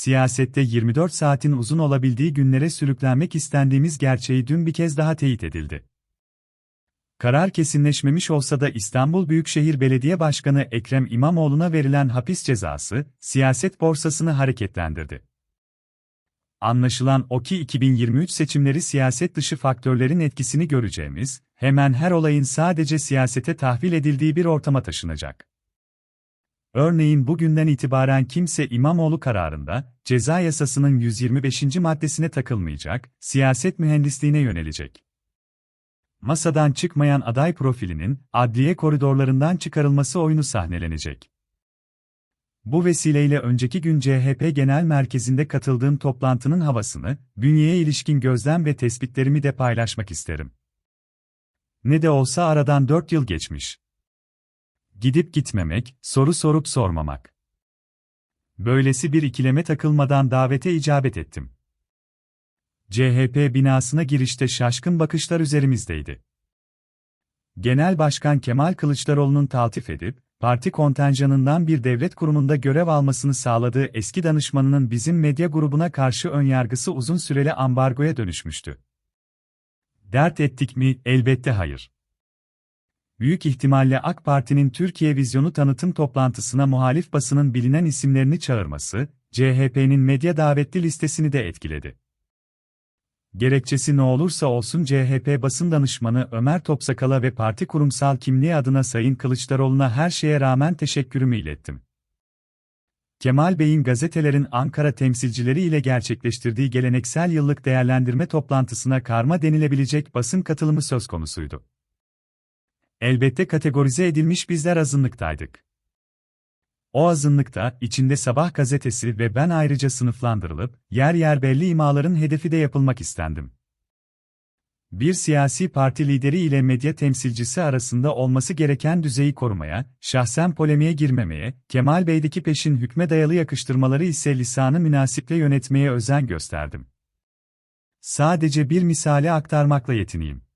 siyasette 24 saatin uzun olabildiği günlere sürüklenmek istendiğimiz gerçeği dün bir kez daha teyit edildi. Karar kesinleşmemiş olsa da İstanbul Büyükşehir Belediye Başkanı Ekrem İmamoğlu'na verilen hapis cezası, siyaset borsasını hareketlendirdi. Anlaşılan o ki 2023 seçimleri siyaset dışı faktörlerin etkisini göreceğimiz, hemen her olayın sadece siyasete tahvil edildiği bir ortama taşınacak. Örneğin bugünden itibaren kimse İmamoğlu kararında, ceza yasasının 125. maddesine takılmayacak, siyaset mühendisliğine yönelecek. Masadan çıkmayan aday profilinin, adliye koridorlarından çıkarılması oyunu sahnelenecek. Bu vesileyle önceki gün CHP Genel Merkezi'nde katıldığım toplantının havasını, bünyeye ilişkin gözlem ve tespitlerimi de paylaşmak isterim. Ne de olsa aradan 4 yıl geçmiş. Gidip gitmemek, soru sorup sormamak. Böylesi bir ikileme takılmadan davete icabet ettim. CHP binasına girişte şaşkın bakışlar üzerimizdeydi. Genel Başkan Kemal Kılıçdaroğlu'nun taltif edip, parti kontenjanından bir devlet kurumunda görev almasını sağladığı eski danışmanının bizim medya grubuna karşı önyargısı uzun süreli ambargoya dönüşmüştü. Dert ettik mi? Elbette hayır. Büyük ihtimalle AK Parti'nin Türkiye Vizyonu tanıtım toplantısına muhalif basının bilinen isimlerini çağırması, CHP'nin medya davetli listesini de etkiledi. Gerekçesi ne olursa olsun CHP basın danışmanı Ömer Topsakal'a ve parti kurumsal kimliği adına Sayın Kılıçdaroğlu'na her şeye rağmen teşekkürümü ilettim. Kemal Bey'in gazetelerin Ankara temsilcileri ile gerçekleştirdiği geleneksel yıllık değerlendirme toplantısına karma denilebilecek basın katılımı söz konusuydu. Elbette kategorize edilmiş bizler azınlıktaydık. O azınlıkta, içinde Sabah gazetesi ve ben ayrıca sınıflandırılıp, yer yer belli imaların hedefi de yapılmak istendim. Bir siyasi parti lideri ile medya temsilcisi arasında olması gereken düzeyi korumaya, şahsen polemiğe girmemeye, Kemal Bey'deki peşin hükme dayalı yakıştırmaları ise lisanı münasiple yönetmeye özen gösterdim. Sadece bir misali aktarmakla yetineyim.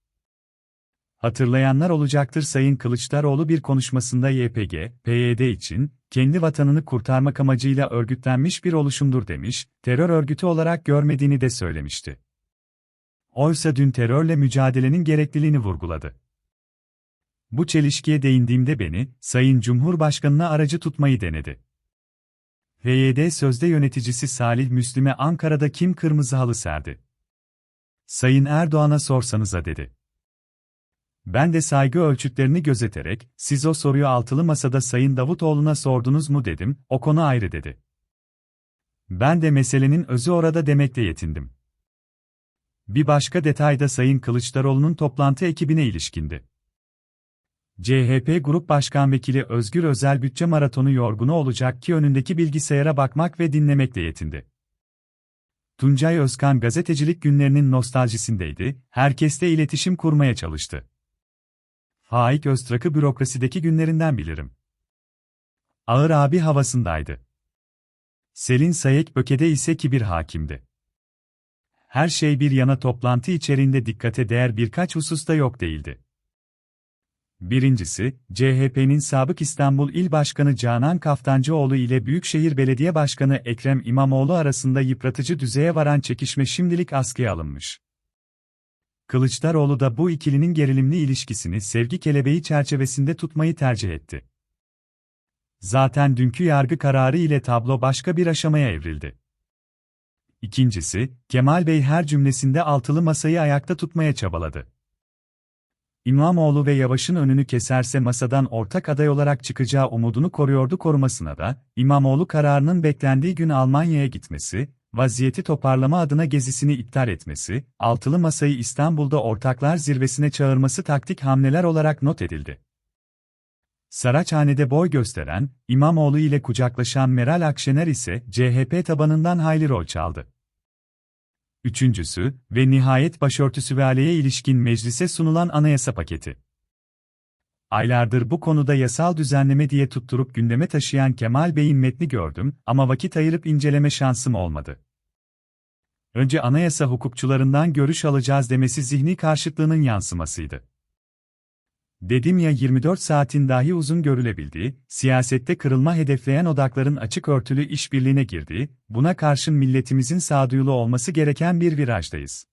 Hatırlayanlar olacaktır Sayın Kılıçdaroğlu bir konuşmasında YPG, PYD için, kendi vatanını kurtarmak amacıyla örgütlenmiş bir oluşumdur demiş, terör örgütü olarak görmediğini de söylemişti. Oysa dün terörle mücadelenin gerekliliğini vurguladı. Bu çelişkiye değindiğimde beni, Sayın Cumhurbaşkanı'na aracı tutmayı denedi. PYD sözde yöneticisi Salih Müslim'e Ankara'da kim kırmızı halı serdi? Sayın Erdoğan'a sorsanıza dedi. Ben de saygı ölçütlerini gözeterek, siz o soruyu altılı masada Sayın Davutoğlu'na sordunuz mu dedim, o konu ayrı dedi. Ben de meselenin özü orada demekle yetindim. Bir başka detay da Sayın Kılıçdaroğlu'nun toplantı ekibine ilişkindi. CHP Grup Başkan Vekili Özgür Özel bütçe maratonu yorgunu olacak ki önündeki bilgisayara bakmak ve dinlemekle yetindi. Tuncay Özkan gazetecilik günlerinin nostaljisindeydi, herkesle iletişim kurmaya çalıştı. Faik Öztrak'ı bürokrasideki günlerinden bilirim. Ağır abi havasındaydı. Selin Sayek Böke'de ise kibir hakimdi. Her şey bir yana toplantı içerisinde dikkate değer birkaç hususta yok değildi. Birincisi, CHP'nin sabık İstanbul İl Başkanı Canan Kaftancıoğlu ile Büyükşehir Belediye Başkanı Ekrem İmamoğlu arasında yıpratıcı düzeye varan çekişme şimdilik askıya alınmış. Kılıçdaroğlu da bu ikilinin gerilimli ilişkisini sevgi kelebeği çerçevesinde tutmayı tercih etti. Zaten dünkü yargı kararı ile tablo başka bir aşamaya evrildi. İkincisi, Kemal Bey her cümlesinde altılı masayı ayakta tutmaya çabaladı. İmamoğlu ve Yavaş'ın önünü keserse masadan ortak aday olarak çıkacağı umudunu koruyordu korumasına da, İmamoğlu kararının beklendiği gün Almanya'ya gitmesi, vaziyeti toparlama adına gezisini iptal etmesi, altılı masayı İstanbul'da ortaklar zirvesine çağırması taktik hamleler olarak not edildi. Saraçhane'de boy gösteren, İmamoğlu ile kucaklaşan Meral Akşener ise CHP tabanından hayli rol çaldı. Üçüncüsü ve nihayet başörtüsü ve aleye ilişkin meclise sunulan anayasa paketi. Aylardır bu konuda yasal düzenleme diye tutturup gündeme taşıyan Kemal Bey'in metni gördüm ama vakit ayırıp inceleme şansım olmadı. Önce anayasa hukukçularından görüş alacağız demesi zihni karşıtlığının yansımasıydı. Dedim ya 24 saatin dahi uzun görülebildiği, siyasette kırılma hedefleyen odakların açık örtülü işbirliğine girdiği, buna karşın milletimizin sağduyulu olması gereken bir virajdayız.